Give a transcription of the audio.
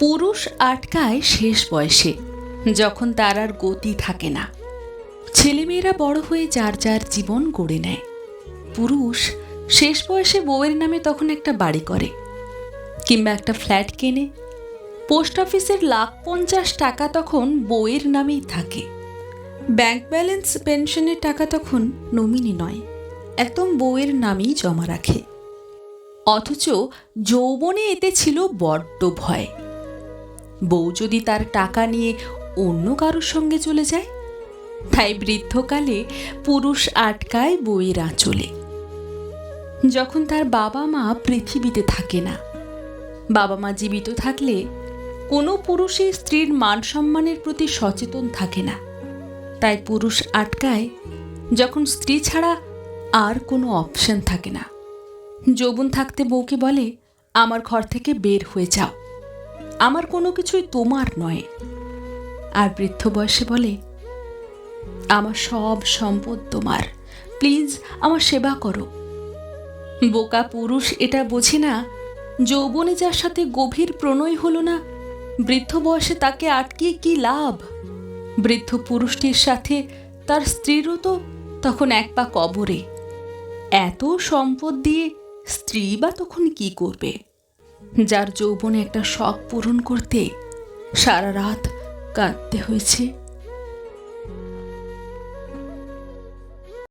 পুরুষ আটকায় শেষ বয়সে, যখন তার আর গতি থাকে না। ছেলেমেয়েরা বড় হয়ে যার যার জীবন গড়ে নেয়। পুরুষ শেষ বয়সে বউয়ের নামে তখন একটা বাড়ি করে, কিংবা একটা ফ্ল্যাট কেনে। পোস্ট অফিসের লাখ পঞ্চাশ টাকা তখন বউয়ের নামেই থাকে। ব্যাংক ব্যালেন্স পেনশনের টাকা তখন নমিনি নয়, একদম বউয়ের নামেই জমা রাখে। অথচ যৌবনে এতে ছিল বড্ড ভয়। বউ যদি তার টাকা নিয়ে অন্য কারোর সঙ্গে চলে যায়? তাই বৃদ্ধকালে পুরুষ আটকায় বইয়ের আঁচলে। যখন তার বাবা মা পৃথিবীতে থাকে না, বাবা মা জীবিত থাকলে কোনো পুরুষই স্ত্রীর মান সম্মানের প্রতি সচেতন থাকে না। তাই পুরুষ আটকায় যখন স্ত্রী ছাড়া আর কোনো অপশন থাকে না। যৌবন থাকতে বউকে বলে, আমার ঘর থেকে বের হয়ে যাও। আমার কোনো কিছুই তোমার নয়। আর বৃদ্ধ বয়সে বলে, আমার সব সম্পদ তোমার। প্লিজ আমার সেবা করো। বোকা পুরুষ এটা বোঝে না, যৌবনে যার সাথে গভীর প্রণয় হলো না, বৃদ্ধ বয়সে তাকে আটকিয়ে কি লাভ? বৃদ্ধ পুরুষটির সাথে তার স্ত্রীরও তো তখন এক পা কবরে। এত সম্পদ দিয়ে স্ত্রী বা তখন কি করবে? যার যৌবনে একটা শখ পূরণ করতে সারা রাত কাঁদতে হয়েছে।